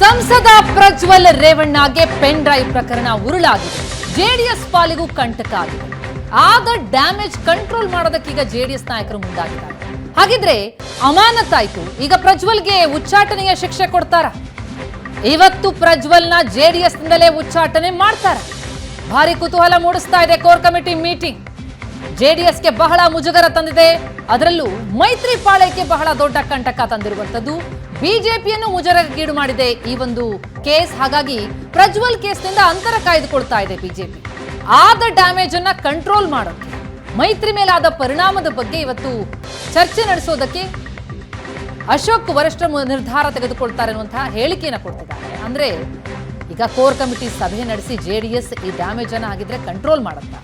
ಸಂಸದ Prajwal ರೇವಣ್ಣಗೆ pen drive ಪ್ರಕರಣ ಉರುಳಾಗಿದೆ. JDS ಪಾಲಿಗೂ ಕಂಟಕ ಆಗಿದೆ. ಆದ ಡ್ಯಾಮೇಜ್ ಕಂಟ್ರೋಲ್ ಮಾಡೋದಕ್ಕೆ ಈಗ ಜೆಡಿಎಸ್ ನಾಯಕರು ಮುಂದಾಗಿದ್ದಾರೆ. ಹಾಗಿದ್ರೆ ಅಮಾನತಾಯ್ತು. ಈಗ ಪ್ರಜ್ವಲ್ಗೆ ಉಚ್ಚಾಟನೆಯ ಶಿಕ್ಷೆ ಕೊಡ್ತಾರ? ಇವತ್ತು ಪ್ರಜ್ವಲ್ನ ಜೆಡಿಎಸ್ ನಿಂದಲೇ ಉಚ್ಚಾಟನೆ ಮಾಡ್ತಾರ? ಭಾರಿ ಕುತೂಹಲ ಮೂಡಿಸ್ತಾ ಇದೆ ಕೋರ್ ಕಮಿಟಿ ಮೀಟಿಂಗ್. ಜೆಡಿಎಸ್ಗೆ ಬಹಳ ಮುಜುಗರ ತಂದಿದೆ. ಅದರಲ್ಲೂ ಮೈತ್ರಿ ಪಾಳ್ಯಕ್ಕೆ ಬಹಳ ದೊಡ್ಡ ಕಂಟಕ ತಂದಿರುವಂತದ್ದು ಬಿಜೆಪಿಯನ್ನು ಮುಜುಗರಗೀಡು ಮಾಡಿದೆ ಈ ಒಂದು ಕೇಸ್. ಹಾಗಾಗಿ ಪ್ರಜ್ವಲ್ ಕೇಸ್ನಿಂದ ಅಂತರ ಕಾಯ್ದುಕೊಳ್ತಾ ಇದೆ ಬಿಜೆಪಿ. ಆದ ಡ್ಯಾಮೇಜ್ ಅನ್ನ ಕಂಟ್ರೋಲ್ ಮಾಡೋಕೆ, ಮೈತ್ರಿ ಮೇಲಾದ ಪರಿಣಾಮದ ಬಗ್ಗೆ ಇವತ್ತು ಚರ್ಚೆ ನಡೆಸೋದಕ್ಕೆ ಅಶೋಕ್ ವರಿಷ್ಠ ನಿರ್ಧಾರ ತೆಗೆದುಕೊಳ್ತಾರೆ ಅನ್ನುವಂತಹ ಹೇಳಿಕೆಯನ್ನು ಕೊಡ್ತಿದ್ದಾರೆ. ಅಂದ್ರೆ ಈಗ ಕೋರ್ ಕಮಿಟಿ ಸಭೆ ನಡೆಸಿ ಜೆಡಿಎಸ್ ಈ ಡ್ಯಾಮೇಜ್ ಅನ್ನ ಆಗಿದ್ರೆ ಕಂಟ್ರೋಲ್ ಮಾಡುತ್ತಾ?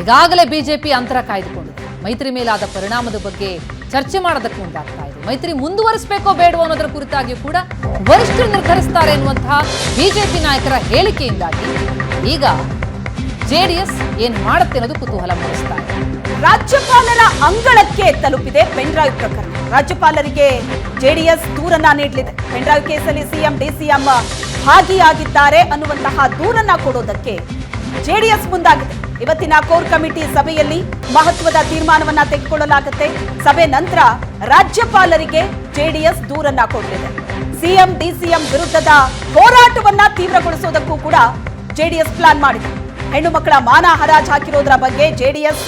ಈಗಾಗಲೇ ಬಿಜೆಪಿ ಅಂತರ ಕಾಯ್ದುಕೊಂಡಿದೆ. ಮೈತ್ರಿ ಮೇಲಾದ ಪರಿಣಾಮದ ಬಗ್ಗೆ ಚರ್ಚೆ ಮಾಡೋದಕ್ಕೆ ಮುಂದಾಗ್ತಾ ಇದೆ. ಮೈತ್ರಿ ಮುಂದುವರಿಸಬೇಕೋ ಬೇಡವೋ ಅನ್ನೋದರ ಕುರಿತಾಗಿಯೂ ಕೂಡ ವರಿಷ್ಠರು ನಿರ್ಧರಿಸ್ತಾರೆ ಎನ್ನುವಂತಹ ಬಿಜೆಪಿ ನಾಯಕರ ಹೇಳಿಕೆಯಿಂದಾಗಿ ಈಗ ಜೆಡಿಎಸ್ ಏನ್ ಮಾಡುತ್ತೆ ಅನ್ನೋದು ಕುತೂಹಲ ಮೂಡಿಸ್ತಾ ಇದೆ. ರಾಜ್ಯಪಾಲರ ಅಂಗಳಕ್ಕೆ ತಲುಪಿದೆ ಪೆನ್ಡ್ರೈವ್ ಪ್ರಕರಣ. ರಾಜ್ಯಪಾಲರಿಗೆ ಜೆಡಿಎಸ್ ದೂರನ್ನ ನೀಡಲಿದೆ. ಪೆನ್ಡ್ರೈವ್ ಕೇಸಲ್ಲಿ ಸಿಎಂ, ಡಿಸಿಎಂ ಭಾಗಿಯಾಗಿದ್ದಾರೆ ಅನ್ನುವಂತಹ ದೂರನ್ನ ಕೊಡೋದಕ್ಕೆ ಜೆಡಿಎಸ್ ಮುಂದಾಗಿದೆ. ಇವತ್ತಿನ ಕೋರ್ ಕಮಿಟಿ ಸಭೆಯಲ್ಲಿ ಮಹತ್ವದ ತೀರ್ಮಾನವನ್ನ ತೆಗೆದುಕೊಳ್ಳಲಾಗುತ್ತೆ. ಸಭೆ ನಂತರ ರಾಜ್ಯಪಾಲರಿಗೆ ಜೆಡಿಎಸ್ ದೂರನ್ನ ಕೊಟ್ಟಿದೆ. ಸಿಎಂ, ಡಿಸಿಎಂ ವಿರುದ್ಧದ ಹೋರಾಟವನ್ನ ತೀವ್ರಗೊಳಿಸೋದಕ್ಕೂ ಕೂಡ ಜೆಡಿಎಸ್ ಪ್ಲಾನ್ ಮಾಡಿದೆ. ಹೆಣ್ಣು ಮಕ್ಕಳ ಮಾನ ಹರಾಜ್ ಹಾಕಿರೋದ್ರ ಬಗ್ಗೆ ಜೆಡಿಎಸ್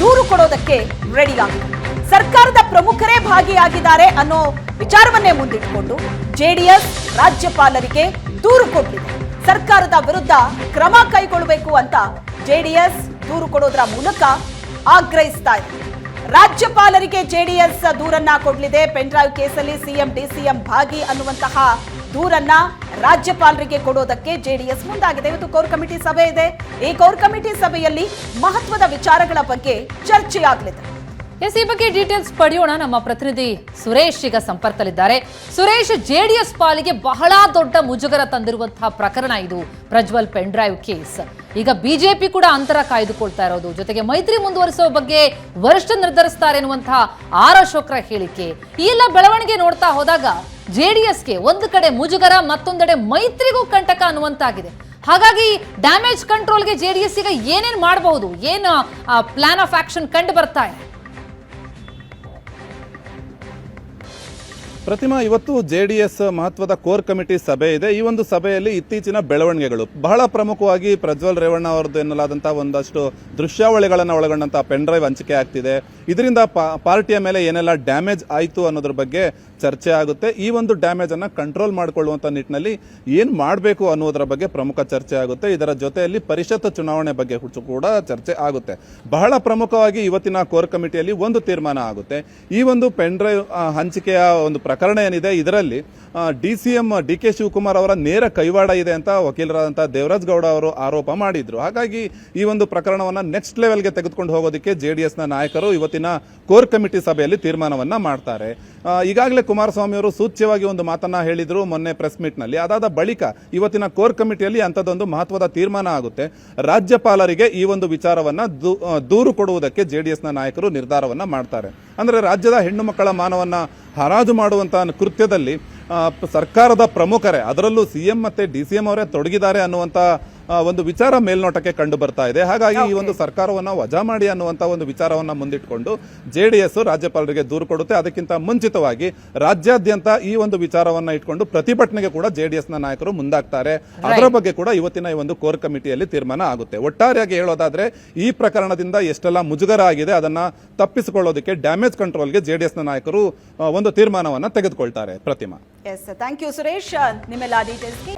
ದೂರು ಕೊಡೋದಕ್ಕೆ ರೆಡಿ ಆಗಿದೆ. ಸರ್ಕಾರದ ಪ್ರಮುಖರೇ ಭಾಗಿಯಾಗಿದ್ದಾರೆ ಅನ್ನೋ ವಿಚಾರವನ್ನೇ ಮುಂದಿಟ್ಟುಕೊಂಡು ಜೆಡಿಎಸ್ ರಾಜ್ಯಪಾಲರಿಗೆ ದೂರು ಕೊಟ್ಟಿದೆ. ಸರ್ಕಾರದ ವಿರುದ್ಧ ಕ್ರಮ ಕೈಗೊಳ್ಳಬೇಕು ಅಂತ ಜೆಡಿಎಸ್ ದೂರು ಕೊಡೋದ್ರ ಮೂಲಕ ಆಗ್ರಹಿಸ್ತಾ ಇದೆ. ರಾಜ್ಯಪಾಲರಿಗೆ ಜೆಡಿಎಸ್ ದೂರನ್ನ ಕೊಡಲಿದೆ. ಪೆನ್ಡ್ರೈವ್ ಕೇಸಲ್ಲಿ ಸಿಎಂ, ಡಿಸಿಎಂ ಭಾಗಿ ಅನ್ನುವಂತಹ ದೂರನ್ನ ರಾಜ್ಯಪಾಲರಿಗೆ ಕೊಡೋದಕ್ಕೆ ಜೆಡಿಎಸ್ ಮುಂದಾಗಿದೆ. ಇವತ್ತು ಕೋರ್ ಕಮಿಟಿ ಸಭೆ ಇದೆ. ಈ ಕೋರ್ ಕಮಿಟಿ ಸಭೆಯಲ್ಲಿ ಮಹತ್ವದ ವಿಚಾರಗಳ ಬಗ್ಗೆ ಚರ್ಚೆಯಾಗಲಿದೆ. ಎಸ್, ಈ ಬಗ್ಗೆ ಡೀಟೇಲ್ಸ್ ಪಡೆಯೋಣ. ನಮ್ಮ ಪ್ರತಿನಿಧಿ ಸುರೇಶ್ ಈಗ ಸಂಪರ್ಕದಲ್ಲಿದ್ದಾರೆ. ಸುರೇಶ್ ಜೆಡಿಎಸ್ ಪಾಲಿಗೆ ಬಹಳ ದೊಡ್ಡ ಮುಜುಗರ ತಂದಿರುವಂತಹ ಪ್ರಕರಣ ಇದು, ಪ್ರಜ್ವಲ್ ಪೆನ್ ಡ್ರೈವ್ ಕೇಸ್. ಈಗ ಬಿಜೆಪಿ ಕೂಡ ಅಂತರ ಕಾಯ್ದುಕೊಳ್ತಾ ಇರೋದು. ಜೊತೆಗೆ ಮೈತ್ರಿ ಮುಂದುವರಿಸುವ ಬಗ್ಗೆ ವರಿಷ್ಠ ನಿರ್ಧರಿಸ್ತಾರೆ ಎನ್ನುವಂತಹ ಆರ್ ಅಶೋಕ್ರ ಹೇಳಿಕೆ. ಈ ಎಲ್ಲ ಬೆಳವಣಿಗೆ ನೋಡ್ತಾ ಹೋದಾಗ ಜೆಡಿಎಸ್ಗೆ ಒಂದು ಕಡೆ ಮುಜುಗರ, ಮತ್ತೊಂದೆಡೆ ಮೈತ್ರಿಗೂ ಕಂಟಕ ಅನ್ನುವಂತಾಗಿದೆ. ಹಾಗಾಗಿ ಡ್ಯಾಮೇಜ್ ಕಂಟ್ರೋಲ್ಗೆ ಜೆಡಿಎಸ್ ಈಗ ಏನೇನು ಮಾಡಬಹುದು? ಏನು ಪ್ಲಾನ್ ಆಫ್ ಆಕ್ಷನ್ ಕಂಡು ಬರ್ತಾ ಇದೆ? ಪ್ರತಿಮಾ, ಇವತ್ತು ಜೆ ಡಿ ಎಸ್ ಮಹತ್ವದ ಕೋರ್ ಕಮಿಟಿ ಸಭೆ ಇದೆ. ಈ ಒಂದು ಸಭೆಯಲ್ಲಿ ಇತ್ತೀಚಿನ ಬೆಳವಣಿಗೆಗಳು. ಬಹಳ ಪ್ರಮುಖವಾಗಿ ಪ್ರಜ್ವಲ್ ರೇವಣ್ಣ ಅವರದ್ದು ಎನ್ನಲಾದಂಥ ಒಂದಷ್ಟು ದೃಶ್ಯಾವಳಿಗಳನ್ನು ಒಳಗೊಂಡಂಥ ಪೆನ್ ಡ್ರೈವ್ ಹಂಚಿಕೆ ಆಗ್ತಿದೆ. ಇದರಿಂದ ಪಾರ್ಟಿಯ ಮೇಲೆ ಏನೆಲ್ಲ ಡ್ಯಾಮೇಜ್ ಆಯಿತು ಅನ್ನೋದ್ರ ಬಗ್ಗೆ ಚರ್ಚೆ ಆಗುತ್ತೆ. ಈ ಒಂದು ಡ್ಯಾಮೇಜ್ ಅನ್ನ ಕಂಟ್ರೋಲ್ ಮಾಡಿಕೊಳ್ಳುವಂಥ ನಿಟ್ಟಿನಲ್ಲಿ ಏನು ಮಾಡಬೇಕು ಅನ್ನೋದರ ಬಗ್ಗೆ ಪ್ರಮುಖ ಚರ್ಚೆ ಆಗುತ್ತೆ. ಇದರ ಜೊತೆಯಲ್ಲಿ ಪರಿಷತ್ ಚುನಾವಣೆ ಬಗ್ಗೆ ಕೂಡ ಚರ್ಚೆ ಆಗುತ್ತೆ. ಬಹಳ ಪ್ರಮುಖವಾಗಿ ಇವತ್ತಿನ ಕೋರ್ ಕಮಿಟಿಯಲ್ಲಿ ಒಂದು ತೀರ್ಮಾನ ಆಗುತ್ತೆ. ಈ ಒಂದು ಪೆನ್ ಡ್ರೈವ್ ಹಂಚಿಕೆಯ ಒಂದು ಪ್ರಕರಣ ಏನಿದೆ, ಇದರಲ್ಲಿ D C M, D K Shivakumar ಅವರ ನೇರ ಕೈವಾಡ ಇದೆ ಅಂತ ವಕೀಲರಾದಂಥ ದೇವರಾಜ್ ಗೌಡ ಅವರು ಆರೋಪ ಮಾಡಿದ್ರು. ಹಾಗಾಗಿ ಈ ಒಂದು ಪ್ರಕರಣವನ್ನ ನೆಕ್ಸ್ಟ್ ಲೆವೆಲ್ಗೆ ತೆಗೆದುಕೊಂಡು ಹೋಗೋದಕ್ಕೆ ಜೆ ಡಿ ಎಸ್ನ ನಾಯಕರು ಇವತ್ತಿನ ಕೋರ್ ಕಮಿಟಿ ಸಭೆಯಲ್ಲಿ ತೀರ್ಮಾನವನ್ನು ಮಾಡ್ತಾರೆ. ಈಗಾಗಲೇ ಕುಮಾರಸ್ವಾಮಿ ಅವರು ಸೂಚ್ಯವಾಗಿ ಒಂದು ಮಾತನ್ನ ಹೇಳಿದರು ಮೊನ್ನೆ ಪ್ರೆಸ್ ಮೀಟ್ನಲ್ಲಿ ಅದಾದ ಬಳಿಕ ಇವತ್ತಿನ ಕೋರ್ ಕಮಿಟಿಯಲ್ಲಿ ಅಂತದೊಂದು ಮಹತ್ವದ ತೀರ್ಮಾನ ಆಗುತ್ತೆ. ರಾಜ್ಯಪಾಲರಿಗೆ ಈ ಒಂದು ವಿಚಾರವನ್ನ ದೂರು ಕೊಡುವುದಕ್ಕೆ ಜೆಡಿಎಸ್ನ ನಾಯಕರು ನಿರ್ಧಾರವನ್ನ ಮಾಡ್ತಾರೆ. ಅಂದ್ರೆ ರಾಜ್ಯದ ಹೆಣ್ಣು ಮಕ್ಕಳ ಮಾನವನ್ನ ಹರಾಜು ಮಾಡುವಂತಹ ಕೃತ್ಯದಲ್ಲಿ ಸರ್ಕಾರದ ಪ್ರಮುಖರೇ ಅದರಲ್ಲೂ ಸಿಎಂ ಮತ್ತೆ ಡಿ ಸಿ ಎಂ ಅವರೇ ತೊಡಗಿದ್ದಾರೆ ಅನ್ನುವಂತ ಆ, ಒಂದು ವಿಚಾರ ಮೇಲ್ನೋಟಕ್ಕೆ ಕಂಡು ಬರ್ತಾ ಇದೆ. ಹಾಗಾಗಿ ಈ ಒಂದು ಸರ್ಕಾರವನ್ನು ವಜಾ ಮಾಡಿ ಅನ್ನುವಂಥ ಒಂದು ವಿಚಾರವನ್ನ ಮುಂದಿಟ್ಕೊಂಡು ಎಸ್ ರಾಜ್ಯಪಾಲರಿಗೆ ದೂರು ಕೊಡುತ್ತೆ. ಅದಕ್ಕಿಂತ ಮುಂಚಿತವಾಗಿ ರಾಜ್ಯಾದ್ಯಂತ ಈ ಒಂದು ವಿಚಾರವನ್ನ ಇಟ್ಕೊಂಡು ಪ್ರತಿಭಟನೆಗೆ ಕೂಡ ಜೆ ಡಿ ಎಸ್ನ ನಾಯಕರು ಮುಂದಾಗ್ತಾರೆ. ಅದರ ಬಗ್ಗೆ ಕೂಡ ಇವತ್ತಿನ ಈ ಒಂದು ಕೋರ್ ಕಮಿಟಿಯಲ್ಲಿ ತೀರ್ಮಾನ ಆಗುತ್ತೆ. ಒಟ್ಟಾರೆಯಾಗಿ ಹೇಳೋದಾದ್ರೆ ಈ ಪ್ರಕರಣದಿಂದ ಎಷ್ಟೆಲ್ಲ ಮುಜುಗರ ಆಗಿದೆ ಅದನ್ನ ತಪ್ಪಿಸಿಕೊಳ್ಳೋದಕ್ಕೆ ಡ್ಯಾಮೇಜ್ ಕಂಟ್ರೋಲ್ಗೆ ಜೆಡಿಎಸ್ನ ನಾಯಕರು ಒಂದು ತೀರ್ಮಾನವನ್ನು ತೆಗೆದುಕೊಳ್ತಾರೆ. Pratima. Yes thank you Suresh ನಿಮ್ಮೆಲ್ಲ ಡೀಟೇಲ್ಸ್ಗೆ